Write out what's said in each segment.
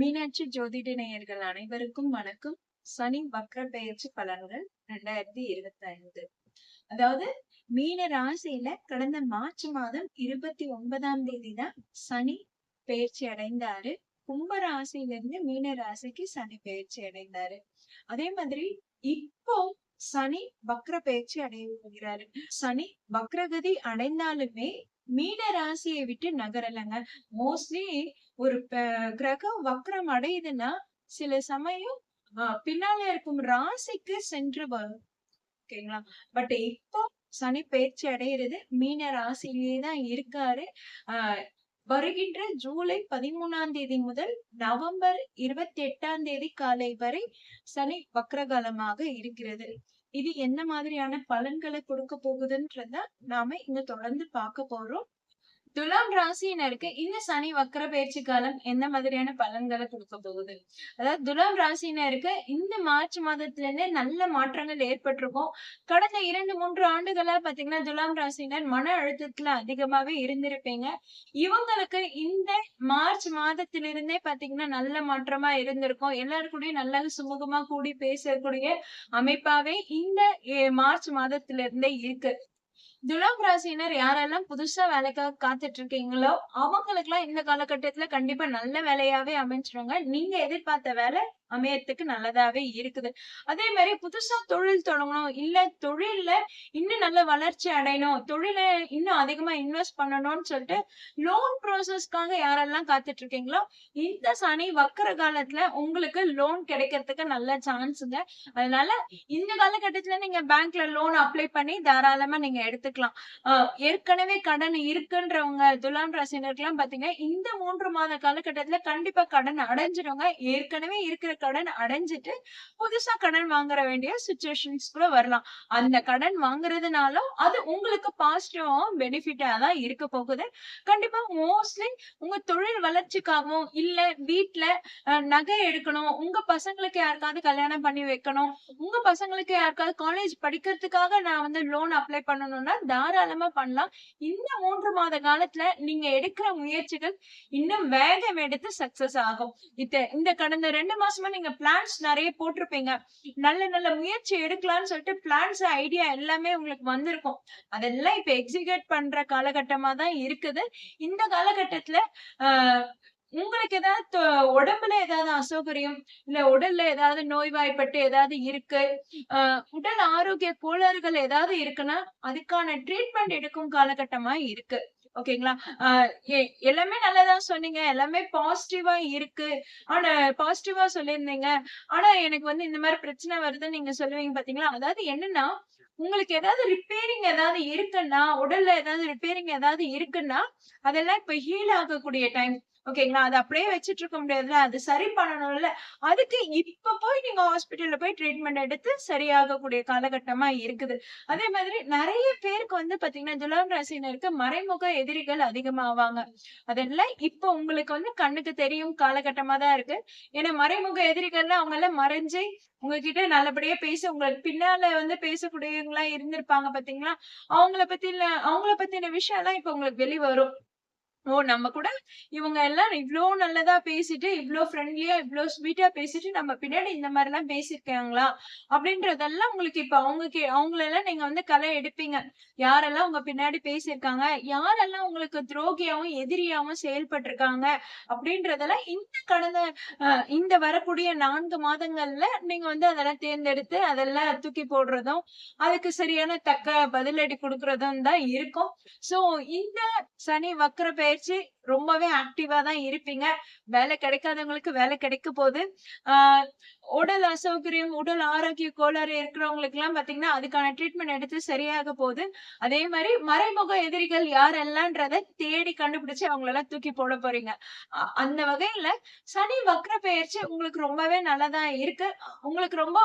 மீனாட்சி ஜோதிட நேயர்கள் அனைவருக்கும் வணக்கம். சனி வக்ர பெயர்ச்சி பலன்கள் ரெண்டாயிரத்தி இருபத்தி ஐந்து அதாவது மீன ராசியில கடந்த மார்ச் மாதம் இருபத்தி ஒன்பதாம் தேதி தான் சனி பெயர்ச்சி அடைந்தாரு. கும்ப ராசியில இருந்து மீன ராசிக்கு சனி பெயர்ச்சி அடைந்தாரு. அதே மாதிரி இப்போ சனி வக்ர பெயர்ச்சி அடைய போகிறாரு. சனி வக்ரகதி அடைந்தாலுமே மீன ராசியை விட்டு நகரலங்க. மோஸ்ட்லி ஒரு கிரகம் வக்ரம் அடையுதுன்னா சில சமயம் ஆஹ் பின்னால இருக்கும் ராசிக்கு சென்று வரும் ஓகேங்களா? பட் இப்போ சனி பயிற்சி அடைகிறது மீன ராசியிலேயே தான் இருக்காரு. ஆஹ் வருகின்ற ஜூலை பதிமூணாம் தேதி முதல் நவம்பர் இருபத்தி எட்டாம் தேதி காலை வரை சனி வக்ரகாலமாக இருக்கிறது. இது என்ன மாதிரியான பலன்களை கொடுக்க போகுதுன்றத நாம இங்க தொடர்ந்து பார்க்க போறோம். துலாம் ராசியினருக்கு இந்த சனி வக்கர பயிற்சி காலம் எந்த மாதிரியான பலன்களை கொடுக்க போகுது? அதாவது துலாம் ராசியினருக்கு இந்த மார்ச் மாதத்துல இருந்தே நல்ல மாற்றங்கள் ஏற்பட்டிருக்கும். கடந்த இரண்டு மூன்று ஆண்டுகளா பாத்தீங்கன்னா துலாம் ராசியினர் மன அழுத்தத்துல அதிகமாவே இருந்திருப்பீங்க. இவங்களுக்கு இந்த மார்ச் மாதத்திலிருந்தே பாத்தீங்கன்னா நல்ல மாற்றமா இருந்திருக்கும். எல்லாரு நல்லா சுமூகமா கூடி பேசக்கூடிய அமைப்பாவே இந்த மார்ச் மாதத்துல இருந்தே இருக்கு. துலாம் ராசினர் யாரெல்லாம் புதுசா வேலைக்காக காத்துட்டு இருக்கீங்களோ அவங்களுக்கு எல்லாம் இந்த காலகட்டத்துல கண்டிப்பா நல்ல வேலையாவே அமைஞ்சிருங்க. நீங்க எதிர்பார்த்த வேலை அமையறதுக்கு நல்லதாவே இருக்குது. அதே மாதிரி புதுசா தொழில் தொடங்கணும். இல்ல தொழில்ல இன்னும் நல்ல வளர்ச்சி அடையணும். தொழில இன்னும் அதிகமா இன்வெஸ்ட் பண்ணணும்னு சொல்லிட்டு லோன் ப்ராசஸ்க்காக யாரெல்லாம் காத்துட்டு இருக்கீங்களோ இந்த சனி வக்கர காலத்துல உங்களுக்கு லோன் கிடைக்கிறதுக்கு நல்ல சான்ஸுங்க அதனால இந்த காலகட்டத்துல நீங்க பேங்க்ல லோன் அப்ளை பண்ணி தாராளமா நீங்க எடுத்துக்கலாம். ஆஹ் ஏற்கனவே கடன் இருக்குன்றவங்க துலாம் ராசினருக்குலாம் பாத்தீங்கன்னா இந்த மூன்று மாத காலகட்டத்துல கண்டிப்பா கடன் அடைஞ்சிருவங்க. ஏற்கனவே இருக்கிற கடன் அடைஞ்சிட்டு புதுசா கடன் வாங்குற வேண்டிய சுச்சுவேஷன்ஸ் கூட வரலாம். அந்த கடன் வாங்குறதுனால அது உங்களுக்கு பாசிட்டிவாவும் பெனிஃபிட்டா தான் இருக்க போகுது. கண்டிப்பா மோஸ்ட்லி உங்க தொழில் வளர்ச்சிக்காகவும் இல்ல வீட்டுல நகை எடுக்கணும் உங்க பசங்களுக்கு யாருக்காவது கல்யாணம் பண்ணி வைக்கணும் உங்க பசங்களுக்கு யாருக்காவது காலேஜ் படிக்கிறதுக்காக நான் வந்து லோன் அப்ளை பண்ணணும்னா தாராளமா பண்ணலாம். இந்த மூன்று மாத காலத்துல நீங்க எடுக்கிற முயற்சிகள் இன்னும் வேகம் எடுத்து சக்சஸ் ஆகும். இத்த இந்த கடந்த ரெண்டு மாசமா நீங்க பிளான்ஸ் நிறைய போட்டிருப்பீங்க. நல்ல நல்ல முயற்சி எடுக்கலாம்னு சொல்லிட்டு பிளான்ஸ் ஐடியா எல்லாமே உங்களுக்கு வந்திருக்கும். அதெல்லாம் இப்ப எக்ஸிக்யூட் பண்ற காலகட்டமா தான் இருக்குது. இந்த காலகட்டத்துல உங்களுக்கு ஏதாவது உடம்புல ஏதாவது அசௌகரியம் இல்ல உடல்ல ஏதாவது நோய்வாய்ப்பட்டு ஏதாவது இருக்கு உடல் ஆரோக்கிய கோளாறுகள் ஏதாவது இருக்குன்னா அதுக்கான ட்ரீட்மெண்ட் எடுக்கும் காலகட்டமா இருக்கு. ஓகேங்களா? ஆஹ் எ- எல்லாமே நல்லதா சொன்னீங்க. எல்லாமே பாசிட்டிவா இருக்கு. ஆனா பாசிட்டிவா சொல்லியிருந்தீங்க. ஆனா எனக்கு வந்து இந்த மாதிரி பிரச்சனை வருதுன்னு நீங்க சொல்லுவீங்க பாத்தீங்களா? அதாவது என்னன்னா உங்களுக்கு ஏதாவது ரிப்பேரிங் ஏதாவது இருக்குன்னா உடல்ல ஏதாவது ரிப்பேரிங் ஏதாவது இருக்குன்னா அதெல்லாம் இப்ப ஹீல் ஆகக்கூடிய டைம் ஓகேங்களா? அது அப்படியே வச்சிட்டு இருக்க முடியாதுல அது சரி பண்ணணும்ல. அதுக்கு இப்ப போய் நீங்க ஹாஸ்பிட்டல்ல போய் ட்ரீட்மெண்ட் எடுத்து சரியாகக்கூடிய காலகட்டமா இருக்குது. அதே மாதிரி நிறைய பேருக்கு வந்து பாத்தீங்கன்னா துலாம் ராசினருக்கு மறைமுக எதிரிகள் அதிகமாவாங்க. அதெல்லாம் இப்ப உங்களுக்கு வந்து கண்ணுக்கு தெரியும் காலகட்டமா தான் இருக்கு. ஏன்னா மறைமுக எதிரிகள்லாம் அவங்க எல்லாம் மறைஞ்சு உங்ககிட்ட நல்லபடியா பேசி உங்களுக்கு பின்னால வந்து பேசக்கூடியவங்களா இருந்திருப்பாங்க பாத்தீங்களா? அவங்கள பத்தி அவங்கள பத்தின விஷயம் எல்லாம் இப்ப உங்களுக்கு வெளிவரும். ஓ நம்ம கூட? இவங்க எல்லாம் இவ்வளோ நல்லதா பேசிட்டு இவ்வளோ ஃப்ரெண்ட்லியா இவ்வளோ ஸ்வீட்டா பேசிட்டு நம்ம பின்னாடி இந்த மாதிரி எல்லாம் பேசியிருக்காங்களா? அப்படின்றதெல்லாம் உங்களுக்கு இப்ப அவங்க கே- அவங்களெல்லாம் நீங்க வந்து களை எடுப்பீங்க. யாரெல்லாம் உங்க பின்னாடி பேசியிருக்காங்க யாரெல்லாம் உங்களுக்கு துரோகியாவும் எதிரியாவும் செயல்பட்டிருக்காங்க அப்படின்றதெல்லாம் இந்த கடந்த இந்த வரக்கூடிய நான்கு மாதங்கள்ல நீங்க வந்து அதெல்லாம் தேர்ந்தெடுத்து அதெல்லாம் தூக்கி போடுறதும் அதுக்கு சரியான தக்க பதிலடி கொடுக்கறதும் தான் இருக்கும். சோ இந்த சனி வக்ர பயிற்சி ரொம்பவே ஆக்டிவா தான் இருப்பீங்க. வேலை கிடைக்காதவங்களுக்கு வேலை கிடைக்க போகுது. ஆஹ் உடல் அசௌகரியம் உடல் ஆரோக்கிய கோளாறு இருக்கிறவங்களுக்கு எல்லாம் பாத்தீங்கன்னா அதுக்கான ட்ரீட்மெண்ட் எடுத்து சரியாக போகுது. அதே மாதிரி மறைமுக எதிரிகள் யாரெல்லாம்ன்றத தேடி கண்டுபிடிச்சு அவங்களெல்லாம் தூக்கி போட போறீங்க. அந்த வகையில சனி வக்ர பெயர்ச்சி உங்களுக்கு ரொம்பவே நல்லதா இருக்கு. உங்களுக்கு ரொம்ப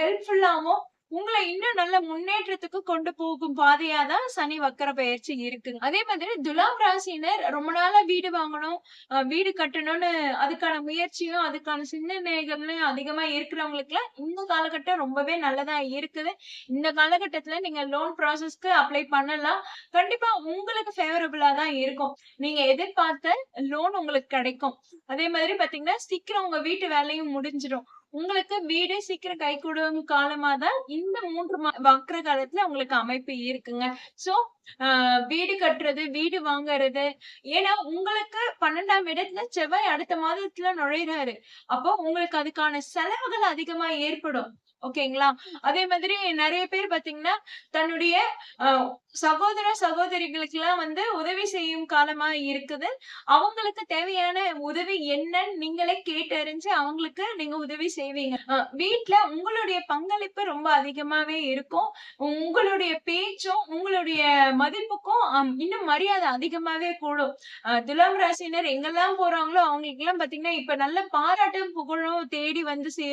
ஹெல்ப்ஃபுல்லாவும் உங்களை இன்னும் நல்ல முன்னேற்றத்துக்கு கொண்டு போகும் பாதையா தான் சனி வக்கர பயிற்சி இருக்குங்க அதே மாதிரி துலாம் ராசினர் ரொம்ப நாளா வீடு வாங்கணும் அஹ் வீடு கட்டணும்னு அதுக்கான முயற்சியும் அதுக்கான சிந்தனைகள்லயும் அதிகமா இருக்கிறவங்களுக்கு இந்த காலகட்டம் ரொம்பவே நல்லதா இருக்குது. இந்த காலகட்டத்துல நீங்க லோன் ப்ராசஸ்க்கு அப்ளை பண்ணலாம். கண்டிப்பா உங்களுக்கு ஃபேவரபிளா தான் இருக்கும். நீங்க எதிர்பார்த்த லோன் உங்களுக்கு கிடைக்கும். அதே மாதிரி பாத்தீங்கன்னா சீக்கிரம் உங்க வீட்டு வேலையும் முடிஞ்சிடும். உங்களுக்கு வீடு சீக்கிரம் கை காலமா தான் இந்த மூன்று மா- காலத்துல உங்களுக்கு அமைப்பு இருக்குங்க. சோ வீடு கட்டுறது வீடு வாங்குறது ஏன்னா உங்களுக்கு பன்னெண்டாம் இடத்துல செவ்வாய் அடுத்த மாதத்துல நுழையிறாரு அப்போ உங்களுக்கு அதுக்கான செலவுகள் அதிகமா ஏற்படும். ஓகேங்களா? அதே மாதிரி நிறைய பேர் பாத்தீங்கன்னா தன்னுடைய சகோதர சகோதரிகளுக்கு எல்லாம் வந்து உதவி செய்யும் காலமா இருக்குது. அவங்களுக்கு தேவையான உதவி என்னன்னு நீங்களே கேட்டறிஞ்சு அவங்களுக்கு நீங்க உதவி செய்வீங்க. வீட்டுல உங்களுடைய பங்களிப்பு ரொம்ப அதிகமாவே இருக்கும். உங்களுடைய பேச்சும் உங்களுடைய மதிப்புக்கும் இன்னும் மரியாதை அதிகமாவே கூடும். அஹ் துலாம் ராசினர் எங்கெல்லாம் போறாங்களோ அவங்களுக்கு எல்லாம் பாத்தீங்கன்னா இப்ப நல்ல பாராட்டும் புகழும் தேடி வந்து சே